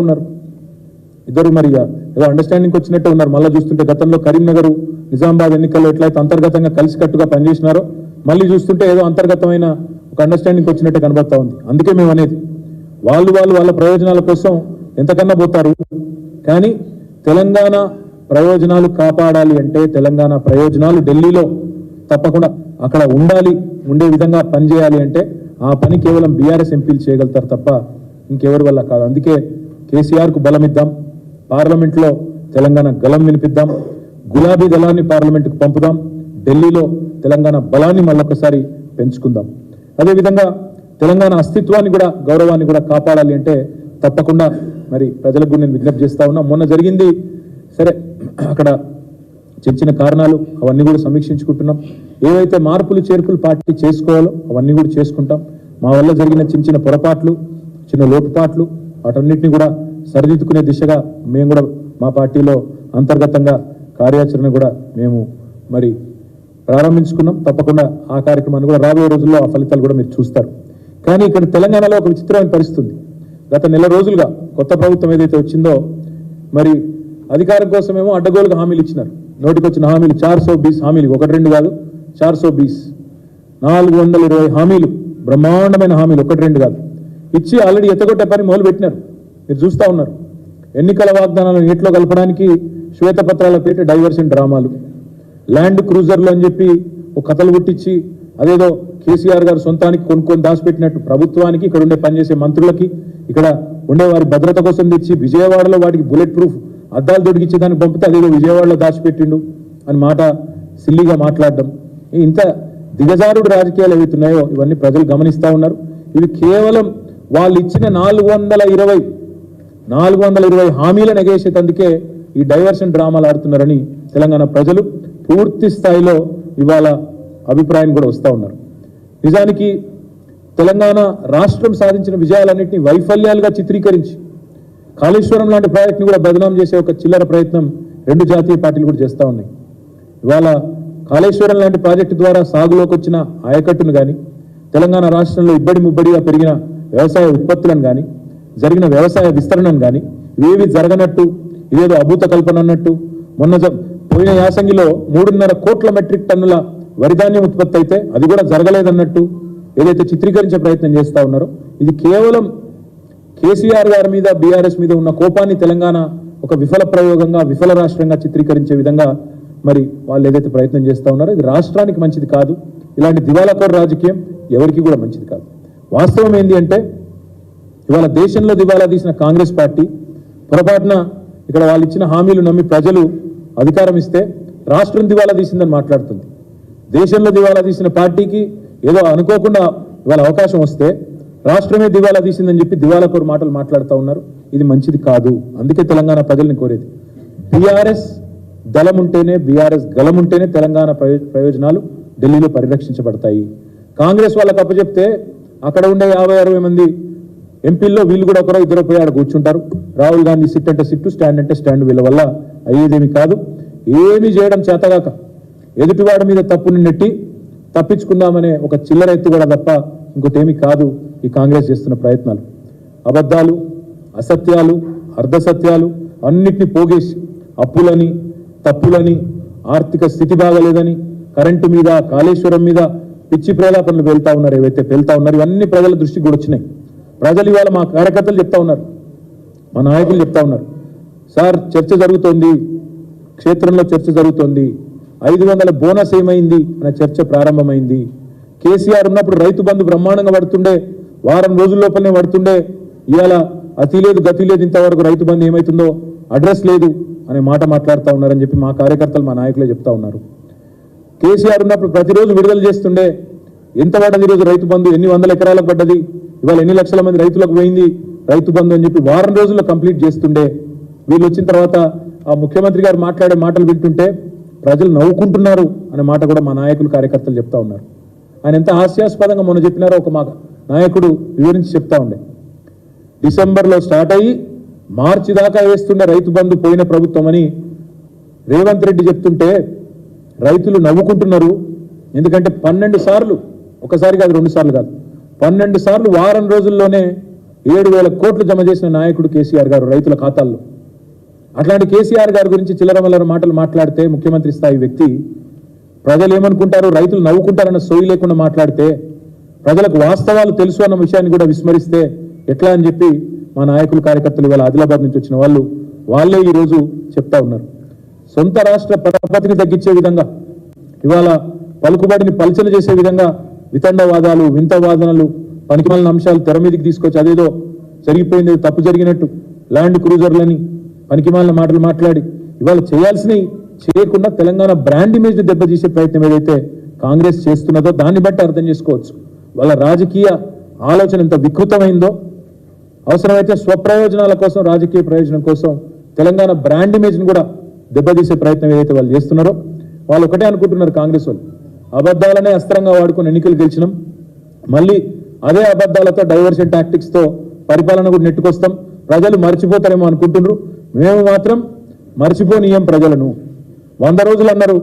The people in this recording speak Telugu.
ఉన్నారు. ఇద్దరు మరిగా ఏదో అండర్స్టాండింగ్ వచ్చినట్టే ఉన్నారు. మళ్ళీ చూస్తుంటే గతంలో కరీంనగర్ నిజామాబాద్ ఎన్నికల్లో ఎట్లయితే అంతర్గతంగా కలిసికట్టుగా పనిచేసినారో మళ్ళీ చూస్తుంటే ఏదో అంతర్గతమైన ఒక అండర్స్టాండింగ్ వచ్చినట్టే కనబడతా ఉంది. అందుకే మేము అనేది వాళ్ళు వాళ్ళు వాళ్ళ ప్రయోజనాల కోసం ఎంతకన్నా పోతారు. కానీ తెలంగాణ ప్రయోజనాలు కాపాడాలి అంటే తెలంగాణ ప్రయోజనాలు ఢిల్లీలో తప్పకుండా అక్కడ ఉండాలి ఉండే విధంగా పనిచేయాలి అంటే ఆ పని కేవలం బీఆర్ఎస్ ఎంపీలు చేయగలుగుతారు తప్ప ఇంకెవరి వల్ల కాదు. అందుకే కేసీఆర్కు బలం ఇద్దాం పార్లమెంట్లో తెలంగాణ గలం వినిపిద్దాం. గులాబీ దళాన్ని పార్లమెంటుకు పంపుదాం. ఢిల్లీలో తెలంగాణ బలాన్ని మళ్ళొకసారి పెంచుకుందాం. అదేవిధంగా తెలంగాణ అస్తిత్వాన్ని కూడా గౌరవాన్ని కూడా కాపాడాలి అంటే తప్పకుండా మరి ప్రజలకు కూడా నేను విజ్ఞప్తి చేస్తా ఉన్నా. మొన్న జరిగింది సరే అక్కడ చర్చిన కారణాలు అవన్నీ కూడా సమీక్షించుకుంటున్నాం. ఏవైతే మార్పులు చేర్పులు పార్టీ చేసుకోవాలో అవన్నీ కూడా చేసుకుంటాం. మా వల్ల జరిగిన చిన్న చిన్న పొరపాట్లు చిన్న లోటుపాట్లు వాటన్నిటిని కూడా సరిదిద్దుకునే దిశగా మేము కూడా మా పార్టీలో అంతర్గతంగా కార్యాచరణ కూడా మేము మరి ప్రారంభించుకున్నాం. తప్పకుండా ఆ కార్యక్రమాన్ని కూడా రాబోయే రోజుల్లో ఆ ఫలితాలు కూడా మీరు చూస్తారు. కానీ ఇక్కడ తెలంగాణలో ఒక విచిత్రమైన పరిస్థితి గత నెల రోజులుగా కొత్త ప్రభుత్వం ఏదైతే వచ్చిందో మరి అధికారం కోసమేమో అడ్డగోలుగా హామీలు ఇచ్చినారు. నోటికి వచ్చిన హామీలు చార్ సో బీస్ హామీలు ఒకటి రెండు కాదు చార్ సో బీస్. నాలుగు వందల ఇరవై హామీలు బ్రహ్మాండమైన హామీలు ఒకటి రెండు కాదు. ఇచ్చి ఆల్రెడీ ఎత్తగొట్టే పని మొదలు పెట్టినారు మీరు చూస్తా ఉన్నారు. ఎన్నికల వాగ్దానాలను నీటిలో కలపడానికి శ్వేతపత్రాల పేట డైవర్షన్ డ్రామాలు. ల్యాండ్ క్రూజర్లు అని చెప్పి ఒక కథలు పుట్టించి అదేదో కేసీఆర్ గారు సొంతానికి కొనుక్కొని దాచిపెట్టినట్టు ప్రభుత్వానికి ఇక్కడ ఉండే పనిచేసే మంత్రులకి ఇక్కడ ఉండే వారి భద్రత కోసం తెచ్చి విజయవాడలో వాటికి బుల్లెట్ ప్రూఫ్ అద్దాలు దొడికిచ్చే దానికి పంపితే అదేదో విజయవాడలో దాచిపెట్టిండు అని మాట సిల్లిగా మాట్లాడడం. ఇంత దిగజారుడు రాజకీయాలు ఏవైతున్నాయో ఇవన్నీ ప్రజలు గమనిస్తా ఉన్నారు. ఇవి కేవలం వాళ్ళు ఇచ్చిన నాలుగు వందల ఇరవై నాలుగు వందల ఇరవై హామీలను ఎగేసేటందుకే ఈ డైవర్షన్ డ్రామాలు ఆడుతున్నారని తెలంగాణ ప్రజలు పూర్తి స్థాయిలో ఇవాళ అభిప్రాయం కూడా వస్తూ ఉన్నారు. నిజానికి తెలంగాణ రాష్ట్రం సాధించిన విజయాలన్నింటినీ వైఫల్యాలుగా చిత్రీకరించి కాళేశ్వరం లాంటి ప్రాజెక్ట్ని కూడా బదనాం చేసే ఒక చిల్లర ప్రయత్నం రెండు జాతీయ పార్టీలు కూడా చేస్తూ ఉన్నాయి. ఇవాళ కాళేశ్వరం లాంటి ప్రాజెక్టు ద్వారా సాగులోకి వచ్చిన ఆయకట్టును కానీ తెలంగాణ రాష్ట్రంలో ఇబ్బడి ముబ్బడిగా పెరిగిన వ్యవసాయ ఉత్పత్తులను కానీ జరిగిన వ్యవసాయ విస్తరణను కానీ ఇవేవి జరగనట్టు ఇదేదో అభూత కల్పన అన్నట్టు మొన్న పోయిన యాసంగిలో మూడున్నర కోట్ల మెట్రిక్ టన్నుల వరిధాన్యం ఉత్పత్తి అయితే అది కూడా జరగలేదన్నట్టు ఏదైతే చిత్రీకరించే ప్రయత్నం చేస్తా ఉన్నారో ఇది కేవలం కేసీఆర్ గారి మీద బీఆర్ఎస్ మీద ఉన్న కోపాన్ని తెలంగాణ ఒక విఫల ప్రయోగంగా విఫల రాష్ట్రంగా చిత్రీకరించే విధంగా మరి వాళ్ళు ఏదైతే ప్రయత్నం చేస్తా ఉన్నారో ఇది రాష్ట్రానికి మంచిది కాదు. ఇలాంటి దివాలాకోర్ రాజకీయం ఎవరికి కూడా మంచిది కాదు. వాస్తవం ఏంటి అంటే ఇవాళ దేశంలో దివాలా తీసిన కాంగ్రెస్ పార్టీ పొరపాటున ఇక్కడ వాళ్ళు ఇచ్చిన హామీలు నమ్మి ప్రజలు అధికారం ఇస్తే రాష్ట్రం దివాలా తీసిందని మాట్లాడుతుంది. దేశంలో దివాలా తీసిన పార్టీకి ఏదో అనుకోకుండా ఇవాళ అవకాశం వస్తే రాష్ట్రమే దివాలా తీసిందని చెప్పి దివాలా కోరు మాటలు మాట్లాడుతూ ఉన్నారు. ఇది మంచిది కాదు. అందుకే తెలంగాణ ప్రజల్ని కోరేది. బీఆర్ఎస్ దళం ఉంటేనే బీఆర్ఎస్ గలం ఉంటేనే తెలంగాణ ప్రయోజనాలు ఢిల్లీలో పరిరక్షించబడతాయి. కాంగ్రెస్ వాళ్ళకి అప్పచెప్తే అక్కడ ఉండే యాభై అరవై మంది ఎంపీల్లో వీళ్ళు కూడా ఒకరో ఇద్దరు పోయి ఆడ కూర్చుంటారు. రాహుల్ గాంధీ సిట్ అంటే సిట్టు స్టాండ్ అంటే స్టాండ్ వీళ్ళ వల్ల అయ్యేదేమి కాదు. ఏమీ చేయడం చేతగాక ఎదుటివాడి మీద తప్పుని నెట్టి తప్పించుకుందామనే ఒక చిల్లర కూడా తప్ప ఇంకోటేమీ కాదు ఈ కాంగ్రెస్ చేస్తున్న ప్రయత్నాలు. అబద్ధాలు అసత్యాలు అర్ధసత్యాలు అన్నిటిని పోగేసి అప్పులని తప్పులని ఆర్థిక స్థితి బాగలేదని కరెంటు మీద కాళేశ్వరం మీద పిచ్చి ప్రేలాపనలు వెళ్తా ఉన్నారు ఏవైతే వెళ్తా ఉన్నారు ఇవన్నీ ప్రజల దృష్టికి కూడా వచ్చినాయి. ప్రజలు ఇవాళ మా కార్యకర్తలు చెప్తా ఉన్నారు మా నాయకులు చెప్తా ఉన్నారు. సార్ చర్చ జరుగుతోంది క్షేత్రంలో చర్చ జరుగుతోంది ఐదు వందల బోనస్ ఏమైంది అనే చర్చ ప్రారంభమైంది. కేసీఆర్ ఉన్నప్పుడు రైతు బంధు బ్రహ్మాండంగా పడుతుండే వారం రోజుల లోపలనే పడుతుండే. ఇవాళ అతి లేదు గతి లేదు ఇంతవరకు రైతు బంధు ఏమైతుందో అడ్రస్ లేదు అనే మాట మాట్లాడుతూ ఉన్నారని చెప్పి మా కార్యకర్తలు మా నాయకులే చెప్తా ఉన్నారు. కేసీఆర్ ఉన్నప్పుడు ప్రతిరోజు విడుదల చేస్తుండే ఎంత పడ్డది ఈరోజు రైతు బంధు? ఎన్ని వందల ఎకరాలకు పడ్డది? ఇవాళ ఎన్ని లక్షల మంది రైతులకు పోయింది రైతు బంధు అని చెప్పి వారం రోజుల్లో కంప్లీట్ చేస్తుండే. వీళ్ళు వచ్చిన తర్వాత ఆ ముఖ్యమంత్రి గారు మాట్లాడే మాటలు వింటుంటే ప్రజలు నవ్వుకుంటున్నారు అనే మాట కూడా మా నాయకులు కార్యకర్తలు చెప్తా ఉన్నారు. ఆయన ఎంత హాస్యాస్పదంగా మొన్న చెప్పినారో ఒక మా నాయకుడు వివరించి చెప్తా ఉండే. డిసెంబర్లో స్టార్ట్ అయ్యి మార్చి దాకా వేస్తుండే రైతు బంధు పోయిన ప్రభుత్వం అని రేవంత్ రెడ్డి చెప్తుంటే రైతులు నవ్వుకుంటున్నారు. ఎందుకంటే పన్నెండు సార్లు ఒకసారి కాదు రెండు సార్లు కాదు పన్నెండు సార్లు వారం రోజుల్లోనే ఏడు వేల కోట్లు జమ చేసిన నాయకుడు కేసీఆర్ గారు రైతుల ఖాతాల్లో. అట్లాంటి కేసీఆర్ గారి గురించి చిల్లరమల్లర మాటలు మాట్లాడితే ముఖ్యమంత్రి స్థాయి వ్యక్తి ప్రజలు ఏమనుకుంటారు రైతులు నవ్వుకుంటారన్న సోయి లేకుండా మాట్లాడితే ప్రజలకు వాస్తవాలు తెలుసు అన్న విషయాన్ని కూడా విస్మరిస్తే ఎట్లా అని చెప్పి మా నాయకులు కార్యకర్తలు ఇవాళ ఆదిలాబాద్ నుంచి వచ్చిన వాళ్ళు వాళ్ళే ఈరోజు చెప్తా ఉన్నారు. సొంత రాష్ట్ర పరపతిని తగ్గించే విధంగా ఇవాళ పలుకుబడిని పలుచలు చేసే విధంగా వితండవాదాలు వింత వాదనలు పనికిమాలిన అంశాలు తెర మీదకి తీసుకొచ్చి అదేదో జరిగిపోయింది తప్పు జరిగినట్టు ల్యాండ్ క్రూజర్లని పనికిమాలిన మాటలు మాట్లాడి ఇవాళ చేయాల్సినవి చేయకుండా తెలంగాణ బ్రాండ్ ఇమేజ్ దెబ్బతీసే ప్రయత్నం ఏదైతే కాంగ్రెస్ చేస్తున్నదో దాన్ని బట్టి అర్థం చేసుకోవచ్చు. వాళ్ళ రాజకీయ ఆలోచన ఎంత వికృతమైందో అవసరమైతే స్వప్రయోజనాల కోసం రాజకీయ ప్రయోజనం కోసం తెలంగాణ బ్రాండ్ ఇమేజ్ని కూడా దెబ్బతీసే ప్రయత్నం ఏదైతే వాళ్ళు చేస్తున్నారో వాళ్ళు ఒకటే అనుకుంటున్నారు కాంగ్రెస్ వాళ్ళు. అబద్ధాలనే అస్త్రంగా వాడుకుని ఎన్నికలు గెలిచినాం. మళ్ళీ అదే అబద్ధాలతో డైవర్షన్ టాక్టిక్స్తో పరిపాలన కూడా నెట్టుకొస్తాం. ప్రజలు మర్చిపోతారేమో అనుకుంటున్నారు. మేము మాత్రం మర్చిపోనీయం ప్రజలను. వంద రోజులు అన్నారు